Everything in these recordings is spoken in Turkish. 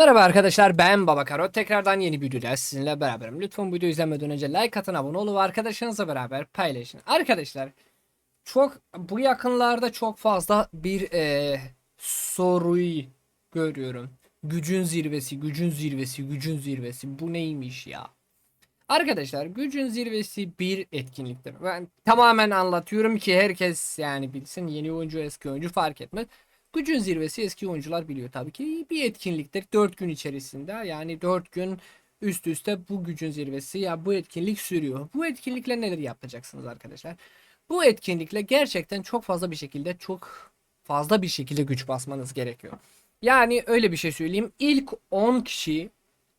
Merhaba arkadaşlar ben Baba Karo. Tekrardan yeni bir videoda sizinle beraberim. Lütfen bu videoyu izlemeden önce like atın, abone olun ve arkadaşlarınızla beraber paylaşın. Arkadaşlar çok bu yakınlarda çok fazla bir eee soruyu görüyorum. Gücün zirvesi, gücün zirvesi, gücün zirvesi. Bu neymiş ya? Arkadaşlar gücün zirvesi bir etkinliktir. Ben tamamen anlatıyorum ki herkes yani bilsin yeni oyuncu eski oyuncu fark etmez. Gücün zirvesi eski oyuncular biliyor tabii ki bir etkinliktir 4 gün içerisinde yani 4 gün üst üste bu gücün zirvesi ya bu etkinlik sürüyor. Bu etkinlikle neler yapacaksınız arkadaşlar? Bu etkinlikle gerçekten çok fazla bir şekilde çok fazla bir şekilde güç basmanız gerekiyor. Yani öyle bir şey söyleyeyim. İlk 10 kişi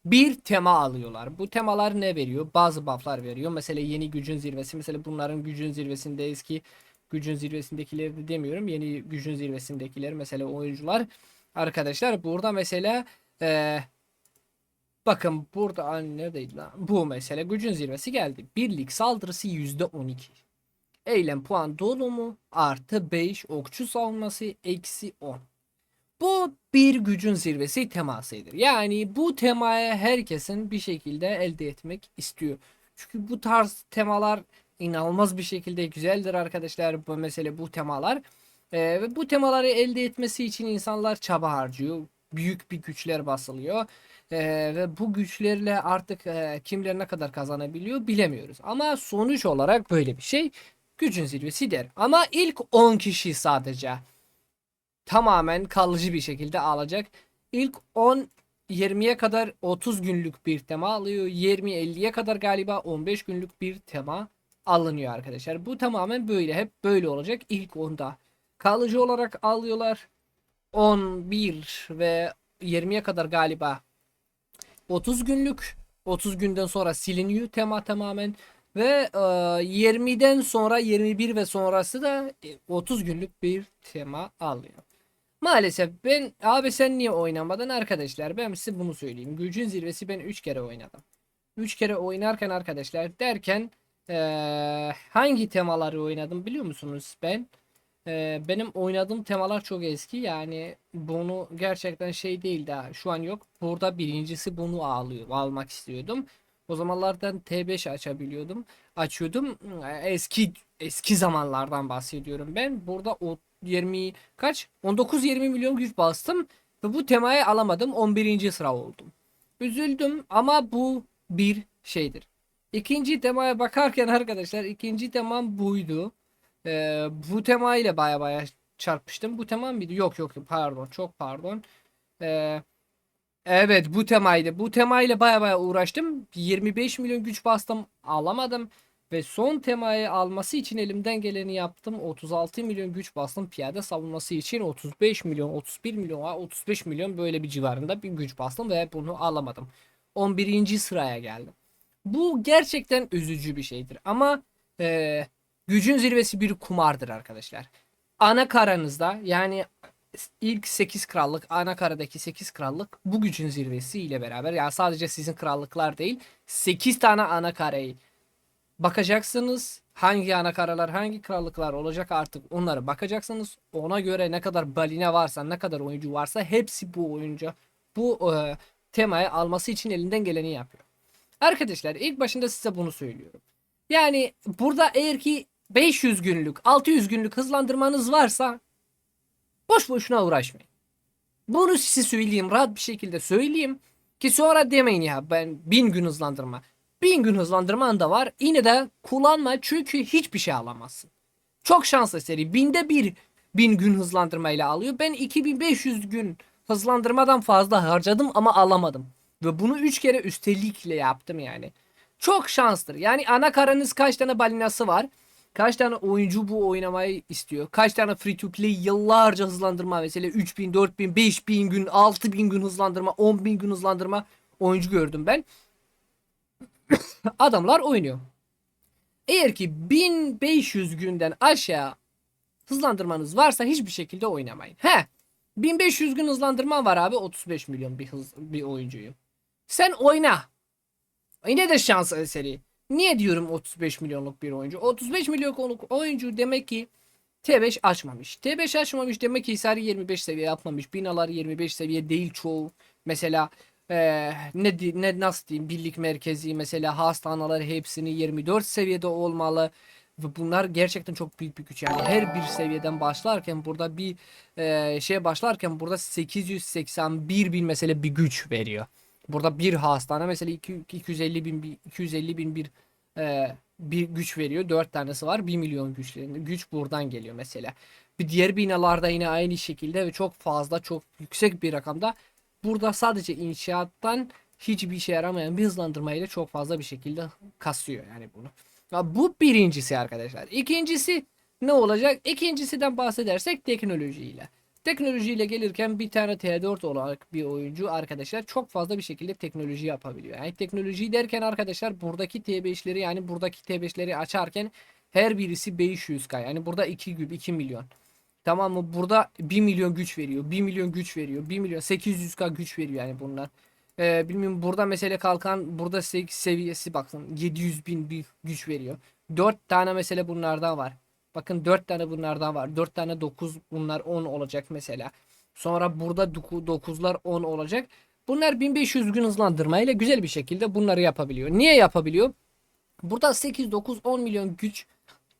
bir tema alıyorlar. Bu temalar ne veriyor? Bazı bufflar veriyor. Mesela yeni gücün zirvesi. Mesela bunların gücün zirvesinde eski gücün zirvesindekileri de demiyorum. Yeni gücün zirvesindekiler mesela oyuncular. Arkadaşlar burada mesela eee, bakın burada neredeydi lan? Bu mesela gücün zirvesi geldi. Birlik saldırısı %12. Eylem puan dolumu artı 5 okçu savunması eksi 10. Bu bir gücün zirvesi temasıdır. Yani bu temaya herkesin bir şekilde elde etmek istiyor. Çünkü bu tarz temalar inanılmaz bir şekilde güzeldir arkadaşlar. Bu mesele bu temalar. Ee, ve bu temaları elde etmesi için insanlar çaba harcıyor. Büyük bir güçler basılıyor. Ee, ve bu güçlerle artık e, kimler ne kadar kazanabiliyor bilemiyoruz. Ama sonuç olarak böyle bir şey gücün zirvesi der. Ama ilk 10 kişi sadece tamamen kalıcı bir şekilde alacak. İlk 10 20'ye kadar 30 günlük bir tema alıyor. 20-50'ye kadar galiba 15 günlük bir tema alınıyor arkadaşlar. Bu tamamen böyle. Hep böyle olacak. İlk 10'da kalıcı olarak alıyorlar. 11 ve 20'ye kadar galiba 30 günlük 30 günden sonra siliniyor tema tamamen ve e, 20'den sonra 21 ve sonrası da e, 30 günlük bir tema alıyor. Maalesef ben abi sen niye oynamadın arkadaşlar ben size bunu söyleyeyim. Gücün zirvesi ben 3 kere oynadım. 3 kere oynarken arkadaşlar derken eee, hangi temaları oynadım biliyor musunuz ben? Eee, benim oynadığım temalar çok eski yani bunu gerçekten şey değil daha şu an yok. Burada birincisi bunu alıyor, almak istiyordum. O zamanlardan T5 açabiliyordum. Açıyordum. Eski eski zamanlardan bahsediyorum ben. Burada o 20 kaç? 19-20 milyon güç bastım ve bu temayı alamadım. 11. sıra oldum. Üzüldüm ama bu bir şeydir. İkinci temaya bakarken arkadaşlar ikinci temam buydu. Ee, bu tema ile baya baya çarpıştım. Bu tema mıydı? Yok yok pardon çok pardon. Ee, evet bu temaydı. Bu temayla baya baya uğraştım. 25 milyon güç bastım alamadım. Ve son temayı alması için elimden geleni yaptım. 36 milyon güç bastım. Piyade savunması için 35 milyon, 31 milyon, 35 milyon böyle bir civarında bir güç bastım ve bunu alamadım. 11. sıraya geldim. Bu gerçekten üzücü bir şeydir. Ama eee, gücün zirvesi bir kumardır arkadaşlar. Ana karanızda yani ilk 8 krallık, ana karadaki 8 krallık bu gücün zirvesi ile beraber yani sadece sizin krallıklar değil 8 tane ana kareyi bakacaksınız. Hangi ana karalar, hangi krallıklar olacak artık onlara bakacaksınız. Ona göre ne kadar baline varsa, ne kadar oyuncu varsa hepsi bu oyuncu bu e, temayı alması için elinden geleni yapıyor. Arkadaşlar ilk başında size bunu söylüyorum. Yani burada eğer ki 500 günlük, 600 günlük hızlandırmanız varsa boş boşuna uğraşmayın. Bunu size söyleyeyim, rahat bir şekilde söyleyeyim ki sonra demeyin ya ben 1000 gün hızlandırma. 1000 gün hızlandırman da var. Yine de kullanma çünkü hiçbir şey alamazsın. Çok şanslı seri. Binde bir 1000 gün hızlandırmayla alıyor. Ben 2500 gün hızlandırmadan fazla harcadım ama alamadım. Ve bunu 3 kere üstelikle yaptım yani. Çok şanstır. Yani ana karanız kaç tane balinası var? Kaç tane oyuncu bu oynamayı istiyor? Kaç tane free to play yıllarca hızlandırma mesela 3000, 4000, 5000 gün, 6000 gün hızlandırma, 10000 gün hızlandırma oyuncu gördüm ben adamlar oynuyor. Eğer ki 1500 günden aşağı hızlandırmanız varsa hiçbir şekilde oynamayın. He. 1500 gün hızlandırma var abi 35 milyon bir hız bir oyuncuyu. Sen oyna. Yine de şans eseri. Niye diyorum 35 milyonluk bir oyuncu? 35 milyonluk oyuncu demek ki T5 açmamış. T5 açmamış demek ki Hisar'ı 25 seviye yapmamış. Binalar 25 seviye değil çoğu. Mesela eee, ne, ne nasıl diyeyim birlik merkezi mesela hastaneler hepsini 24 seviyede olmalı. Ve bunlar gerçekten çok büyük bir güç. Yani her bir seviyeden başlarken burada bir eee şey başlarken burada 881 bin mesela bir güç veriyor. Burada bir hastane mesela iki- 250 bin bir- 250 bin bir eee, bir güç veriyor. 4 tanesi var. 1 milyon güçlerinde. Güç buradan geliyor mesela. Bir diğer binalarda yine aynı şekilde ve çok fazla çok yüksek bir rakamda. Burada sadece inşaattan hiçbir işe yaramayan bir hızlandırmayla çok fazla bir şekilde kasıyor yani bunu. Ya bu birincisi arkadaşlar. İkincisi ne olacak? İkincisinden bahsedersek teknolojiyle. Teknolojiyle gelirken bir tane T4 olarak bir oyuncu arkadaşlar çok fazla bir şekilde teknoloji yapabiliyor. Yani teknoloji derken arkadaşlar buradaki T5'leri yani buradaki T5'leri açarken her birisi 500k. Yani burada 2 gibi 2 milyon. Tamam mı? Burada 1 milyon güç veriyor. 1 milyon güç veriyor. 1 milyon 800k güç veriyor yani bunlar. Ee, bilmiyorum burada mesela kalkan burada se- seviyesi bakın 700 bin bir güç veriyor. 4 tane mesela bunlardan var. Bakın 4 tane bunlardan var. 4 tane 9 bunlar 10 olacak mesela. Sonra burada 9'lar 10 olacak. Bunlar 1500 gün hızlandırmayla güzel bir şekilde bunları yapabiliyor. Niye yapabiliyor? Burada 8 9 10 milyon güç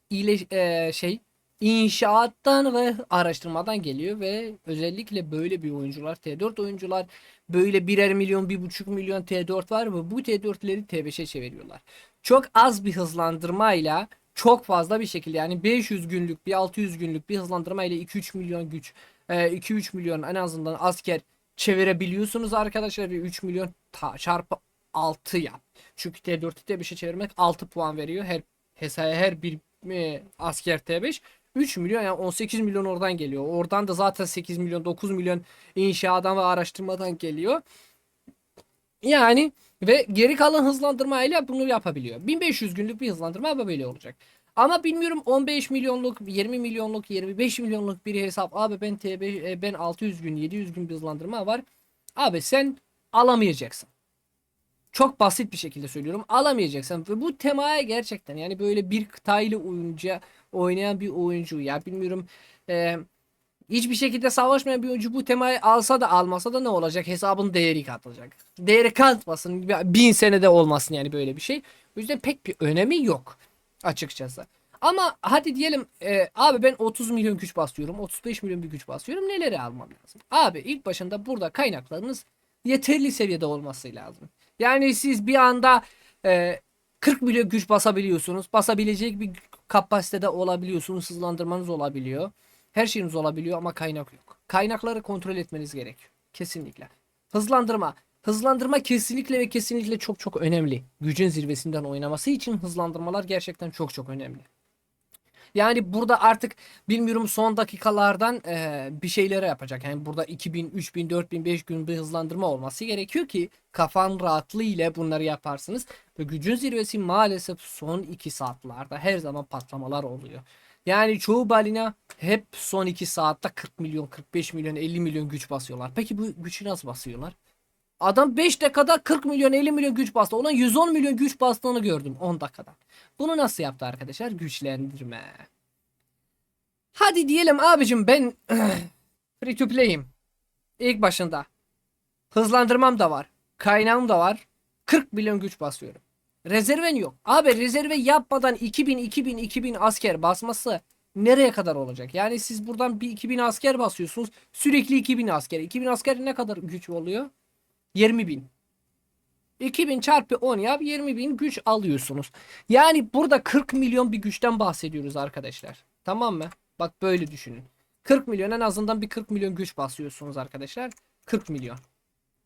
ile e, şey inşaattan ve araştırmadan geliyor ve özellikle böyle bir oyuncular T4 oyuncular böyle birer milyon bir buçuk milyon T4 var ve bu T4'leri T5'e çeviriyorlar. Çok az bir hızlandırmayla çok fazla bir şekilde yani 500 günlük bir 600 günlük bir hızlandırmayla 2-3 milyon güç e, 2-3 milyon en azından asker çevirebiliyorsunuz arkadaşlar ve 3 milyon çarpı 6 yap. Çünkü T4'ü T5'e çevirmek 6 puan veriyor her hesaya her bir e, asker T5 3 milyon yani 18 milyon oradan geliyor. Oradan da zaten 8 milyon 9 milyon inşaattan ve araştırmadan geliyor. Yani ve geri kalan hızlandırma ile bunu yapabiliyor. 1500 günlük bir hızlandırma böyle olacak. Ama bilmiyorum 15 milyonluk, 20 milyonluk, 25 milyonluk bir hesap. Abi ben TB e, ben 600 gün, 700 gün bir hızlandırma var. Abi sen alamayacaksın. Çok basit bir şekilde söylüyorum. Alamayacaksın. Ve bu temaya gerçekten yani böyle bir kıtaylı oyuncu oynayan bir oyuncu ya bilmiyorum e, hiçbir şekilde savaşmayan bir oyuncu bu temayı alsa da almasa da ne olacak? Hesabın değeri katılacak. Değeri katmasın. Bin senede olmasın yani böyle bir şey. O yüzden pek bir önemi yok açıkçası. Ama hadi diyelim e, abi ben 30 milyon güç basıyorum. 35 milyon bir güç basıyorum. Neleri almam lazım? Abi ilk başında burada kaynaklarınız yeterli seviyede olması lazım. Yani siz bir anda e, 40 milyon güç basabiliyorsunuz. Basabilecek bir kapasitede olabiliyorsunuz. Hızlandırmanız olabiliyor. Her şeyiniz olabiliyor ama kaynak yok. Kaynakları kontrol etmeniz gerekiyor. Kesinlikle. Hızlandırma. Hızlandırma kesinlikle ve kesinlikle çok çok önemli. Gücün zirvesinden oynaması için hızlandırmalar gerçekten çok çok önemli. Yani burada artık bilmiyorum son dakikalardan eee, bir şeylere yapacak. Yani burada 2000, 3000, 4000, 5000 bir hızlandırma olması gerekiyor ki kafan rahatlığı ile bunları yaparsınız. Ve gücün zirvesi maalesef son 2 saatlerde her zaman patlamalar oluyor. Yani çoğu balina hep son 2 saatte 40 milyon, 45 milyon, 50 milyon güç basıyorlar. Peki bu gücü nasıl basıyorlar? Adam 5 dakikada 40 milyon 50 milyon güç bastı. Olan 110 milyon güç bastığını gördüm 10 dakikada. Bunu nasıl yaptı arkadaşlar? Güçlendirme. Hadi diyelim abicim ben free to play'im. İlk başında. Hızlandırmam da var. Kaynağım da var. 40 milyon güç basıyorum. Rezerven yok. Abi rezerve yapmadan 2000 2000 2000 asker basması nereye kadar olacak? Yani siz buradan bir 2000 asker basıyorsunuz. Sürekli 2000 asker. 2000 asker ne kadar güç oluyor? 20 bin. 2000 çarpı 10 yap 20 bin güç alıyorsunuz. Yani burada 40 milyon bir güçten bahsediyoruz arkadaşlar. Tamam mı? Bak böyle düşünün. 40 milyon en azından bir 40 milyon güç basıyorsunuz arkadaşlar. 40 milyon.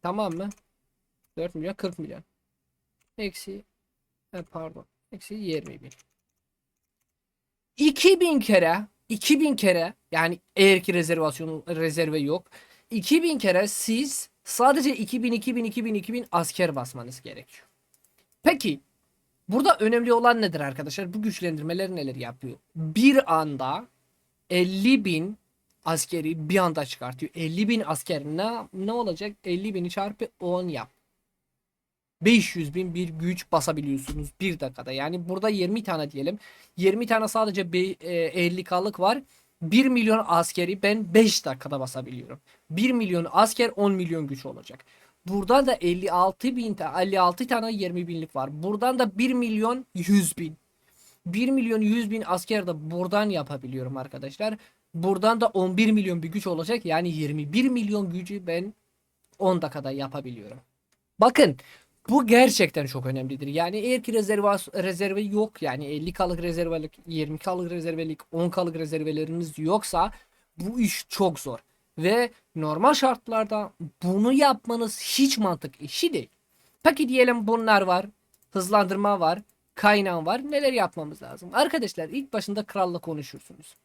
Tamam mı? 4 milyon 40 milyon. Eksi e, pardon. Eksi 20 bin. 2000 kere 2000 kere yani eğer ki rezervasyon rezerve yok. 2000 kere siz sadece 2000 2000 2000 2000 asker basmanız gerekiyor. Peki burada önemli olan nedir arkadaşlar? Bu güçlendirmeler neler yapıyor? Bir anda 50 bin askeri bir anda çıkartıyor. 50 bin asker ne, ne olacak? 50 bini çarpı 10 yap. 500 bin bir güç basabiliyorsunuz bir dakikada. Yani burada 20 tane diyelim. 20 tane sadece be- e, 50K'lık var. 1 milyon askeri ben 5 dakikada basabiliyorum. 1 milyon asker 10 milyon güç olacak. Buradan da 56 bin, ta- 56 tane 20 binlik var. Buradan da 1 milyon 100 bin. 1 milyon 100 bin asker de buradan yapabiliyorum arkadaşlar. Buradan da 11 milyon bir güç olacak. Yani 21 milyon gücü ben 10 dakikada yapabiliyorum. Bakın bu gerçekten çok önemlidir. Yani eğer ki rezerva, rezerve yok yani 50 kalık rezervelik, 20 kalık rezervelik, 10 kalık rezerveleriniz yoksa bu iş çok zor. Ve normal şartlarda bunu yapmanız hiç mantık işi değil. Peki diyelim bunlar var. Hızlandırma var. Kaynağı var. Neler yapmamız lazım? Arkadaşlar ilk başında kralla konuşursunuz.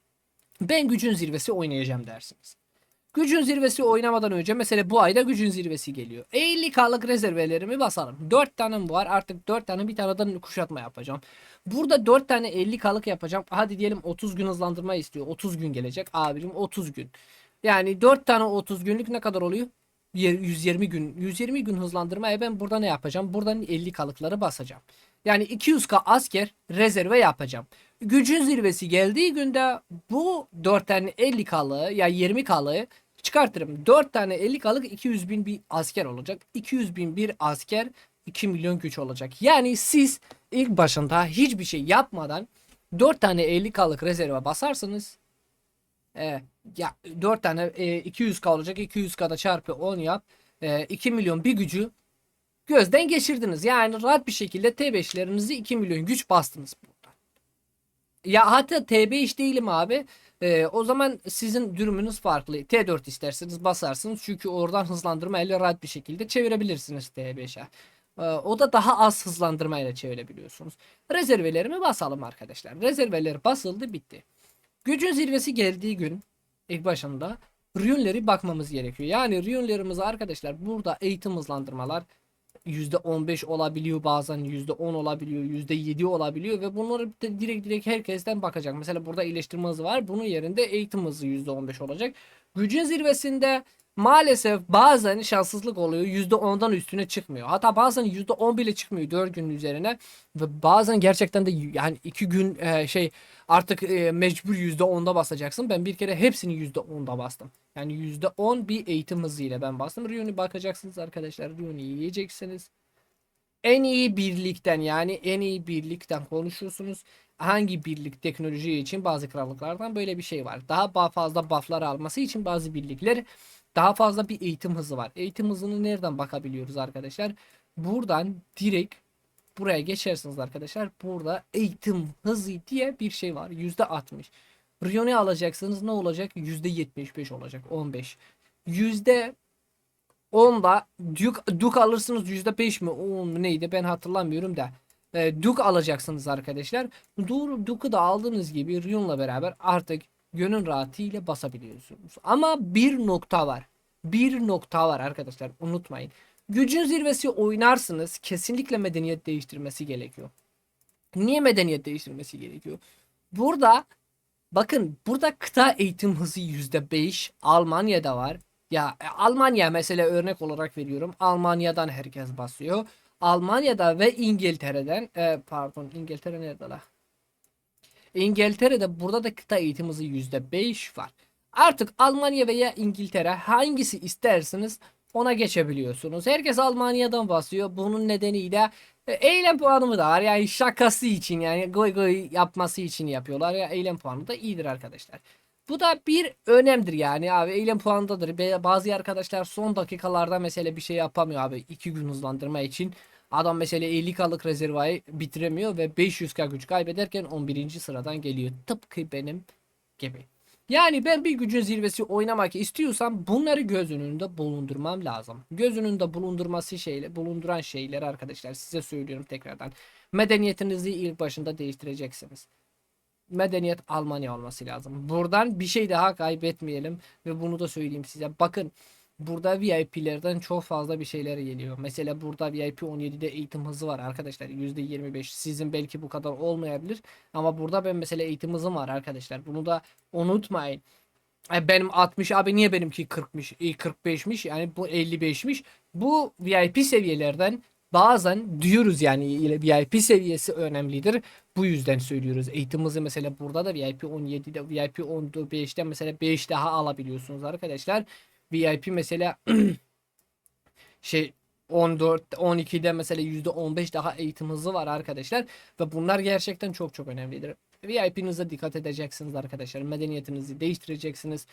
Ben gücün zirvesi oynayacağım dersiniz. Gücün zirvesi oynamadan önce mesela bu ayda gücün zirvesi geliyor. 50k'lık rezervelerimi basalım. 4 tane var artık 4 tane bir tane kuşatma yapacağım. Burada 4 tane 50k'lık yapacağım. Hadi diyelim 30 gün hızlandırma istiyor. 30 gün gelecek abicim 30 gün. Yani 4 tane 30 günlük ne kadar oluyor? Yer- 120 gün. 120 gün hızlandırmaya ben burada ne yapacağım? Buradan 50 kalıkları basacağım. Yani 200k asker rezerve yapacağım. Gücün zirvesi geldiği günde bu 4 tane 50 kalı ya 20 kalı çıkartırım. 4 tane 50 kalık 200 bin bir asker olacak. 200 bin bir asker 2 milyon güç olacak. Yani siz ilk başında hiçbir şey yapmadan 4 tane 50 kalık rezerve basarsınız. Evet. Ya 4 tane e, 200k olacak. 200k'da çarpı 10 yap. E, 2 milyon bir gücü gözden geçirdiniz. Yani rahat bir şekilde T5'lerinizi 2 milyon güç bastınız. Ya hatta T5 değilim abi. E, o zaman sizin durumunuz farklı. T4 isterseniz basarsınız. Çünkü oradan hızlandırma ile rahat bir şekilde çevirebilirsiniz T5'e. E, o da daha az hızlandırma ile çevirebiliyorsunuz. Rezervelerimi basalım arkadaşlar. Rezerveler basıldı bitti. Gücün zirvesi geldiği gün ilk başında rünleri bakmamız gerekiyor. Yani rünlerimizi arkadaşlar burada eğitim hızlandırmalar %15 olabiliyor bazen %10 olabiliyor %7 olabiliyor ve bunları direkt direkt herkesten bakacak. Mesela burada iyileştirme hızı var. Bunun yerinde eğitim hızı %15 olacak. Gücün zirvesinde maalesef bazen şanssızlık oluyor. %10'dan üstüne çıkmıyor. Hatta bazen %10 bile çıkmıyor 4 günün üzerine. Ve bazen gerçekten de yani 2 gün e, şey artık e, mecbur %10'da basacaksın. Ben bir kere hepsini %10'da bastım. Yani %10 bir eğitim hızıyla ben bastım. Rion'i bakacaksınız arkadaşlar. Rion'i yiyeceksiniz. En iyi birlikten yani en iyi birlikten konuşuyorsunuz. Hangi birlik teknoloji için bazı krallıklardan böyle bir şey var. Daha fazla bufflar alması için bazı birlikler daha fazla bir eğitim hızı var. Eğitim hızını nereden bakabiliyoruz arkadaşlar? Buradan direkt buraya geçersiniz arkadaşlar. Burada eğitim hızı diye bir şey var. %60. Rion'i alacaksınız ne olacak? %75 olacak. 15. Yüzde 10'da Duke, Duke alırsınız %5 mi? 10 mu neydi ben hatırlamıyorum da. E, Duke alacaksınız arkadaşlar. Doğru Duke'u da aldığınız gibi Rion'la beraber artık gönül rahatıyla basabiliyorsunuz. Ama bir nokta var. Bir nokta var arkadaşlar unutmayın. Gücün zirvesi oynarsınız kesinlikle medeniyet değiştirmesi gerekiyor. Niye medeniyet değiştirmesi gerekiyor? Burada bakın burada kıta eğitim hızı %5 Almanya'da var. Ya e, Almanya mesela örnek olarak veriyorum. Almanya'dan herkes basıyor. Almanya'da ve İngiltere'den e, pardon İngiltere nerede la? İngiltere'de burada da kıta eğitim hızı %5 var. Artık Almanya veya İngiltere hangisi isterseniz ona geçebiliyorsunuz. Herkes Almanya'dan basıyor. Bunun nedeniyle e, eylem puanımı da var. Yani şakası için yani goy goy yapması için yapıyorlar. Ya eylem puanı da iyidir arkadaşlar. Bu da bir önemdir yani abi eylem puanındadır. Bazı arkadaşlar son dakikalarda mesela bir şey yapamıyor abi 2 gün hızlandırma için. Adam mesela 50k'lık rezervayı bitiremiyor ve 500k güç kaybederken 11. sıradan geliyor. Tıpkı benim gibi. Yani ben bir gücün zirvesi oynamak istiyorsam bunları göz önünde bulundurmam lazım. Göz önünde bulundurması şeyle bulunduran şeyleri arkadaşlar size söylüyorum tekrardan. Medeniyetinizi ilk başında değiştireceksiniz. Medeniyet Almanya olması lazım. Buradan bir şey daha kaybetmeyelim ve bunu da söyleyeyim size. Bakın burada VIP'lerden çok fazla bir şeyler geliyor. Mesela burada VIP 17'de eğitim hızı var arkadaşlar. %25. Sizin belki bu kadar olmayabilir. Ama burada ben mesela eğitim hızım var arkadaşlar. Bunu da unutmayın. E, Benim 60 abi niye benimki 40'mış, e, 45'miş yani bu 55'miş. Bu VIP seviyelerden bazen diyoruz yani VIP seviyesi önemlidir. Bu yüzden söylüyoruz. Eğitim hızı mesela burada da VIP 17'de VIP 15'te mesela 5 daha alabiliyorsunuz arkadaşlar. VIP mesela şey 14 12'de mesela %15 daha eğitim hızı var arkadaşlar ve bunlar gerçekten çok çok önemlidir. VIP'nize dikkat edeceksiniz arkadaşlar. Medeniyetinizi değiştireceksiniz.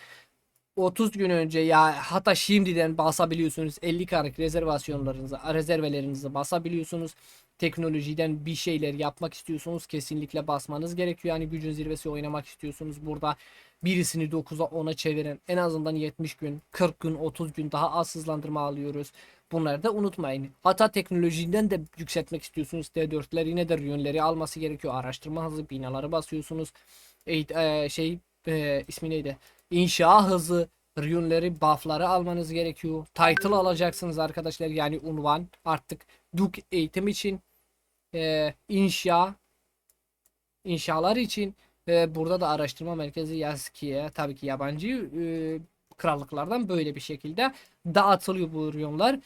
30 gün önce ya hatta şimdiden basabiliyorsunuz 50 karak rezervasyonlarınızı, rezervelerinizi basabiliyorsunuz. Teknolojiden bir şeyler yapmak istiyorsunuz kesinlikle basmanız gerekiyor. Yani gücün zirvesi oynamak istiyorsunuz. Burada birisini 9'a 10'a çevirin. En azından 70 gün, 40 gün, 30 gün daha az hızlandırma alıyoruz. Bunları da unutmayın. Hatta teknolojiden de yükseltmek istiyorsunuz. D4'ler yine de rünleri alması gerekiyor. Araştırma hızı, binaları basıyorsunuz. Eğit- e, şey e, ismi neydi? İnşa hızı, rünleri, buff'ları almanız gerekiyor. Title alacaksınız arkadaşlar. Yani unvan. Artık Duke eğitim için e, inşa inşalar için ve burada da araştırma merkezi Yaskiye tabii ki yabancı e, krallıklardan böyle bir şekilde dağıtılıyor bu riyonlar.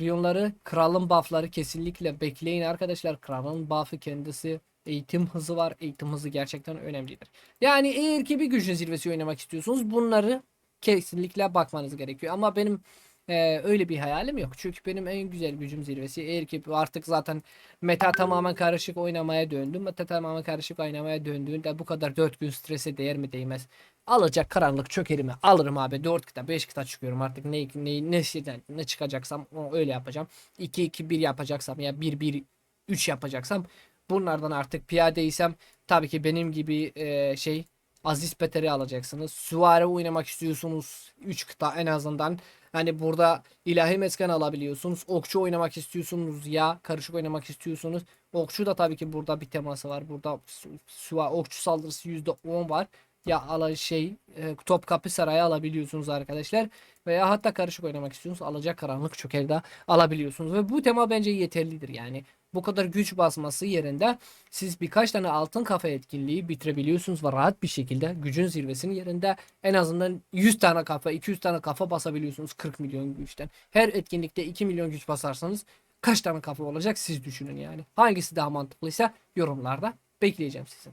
Riyonları kralın buffları kesinlikle bekleyin arkadaşlar. Kralın buff'ı kendisi eğitim hızı var. Eğitim hızı gerçekten önemlidir. Yani eğer ki bir gücün zirvesi oynamak istiyorsunuz bunları kesinlikle bakmanız gerekiyor. Ama benim e, öyle bir hayalim yok. Çünkü benim en güzel gücüm zirvesi. Eğer ki artık zaten meta tamamen karışık oynamaya döndüm. Meta tamamen karışık oynamaya döndüğünde bu kadar 4 gün strese değer mi değmez? Alacak karanlık çökerimi alırım abi. 4 kıta 5 kıta çıkıyorum artık ne, ne, ne, ne çıkacaksam öyle yapacağım. 2-2-1 yapacaksam ya 1-1-3 yapacaksam bunlardan artık piyadeysem tabii ki benim gibi e, şey Aziz Peter'i alacaksınız. Süvari oynamak istiyorsunuz 3 kıta en azından. Hani burada ilahi mesken alabiliyorsunuz. Okçu oynamak istiyorsunuz ya karışık oynamak istiyorsunuz. Okçu da tabii ki burada bir teması var. Burada süva okçu saldırısı %10 var. Ya ala şey e, Topkapı Sarayı alabiliyorsunuz arkadaşlar. Veya hatta karışık oynamak istiyorsunuz. Alacak karanlık çöker alabiliyorsunuz. Ve bu tema bence yeterlidir yani. Bu kadar güç basması yerinde siz birkaç tane altın kafa etkinliği bitirebiliyorsunuz ve rahat bir şekilde gücün zirvesinin yerinde en azından 100 tane kafa 200 tane kafa basabiliyorsunuz 40 milyon güçten. Her etkinlikte 2 milyon güç basarsanız kaç tane kafa olacak siz düşünün yani. Hangisi daha mantıklıysa yorumlarda bekleyeceğim sizin.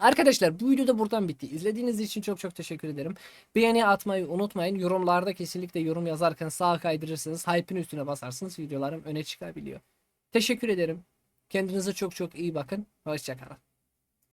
Arkadaşlar bu video da buradan bitti. İzlediğiniz için çok çok teşekkür ederim. Beğeni atmayı unutmayın. Yorumlarda kesinlikle yorum yazarken sağa kaydırırsınız. Hype'ın üstüne basarsınız. Videolarım öne çıkabiliyor. Teşekkür ederim. Kendinize çok çok iyi bakın. Hoşçakalın.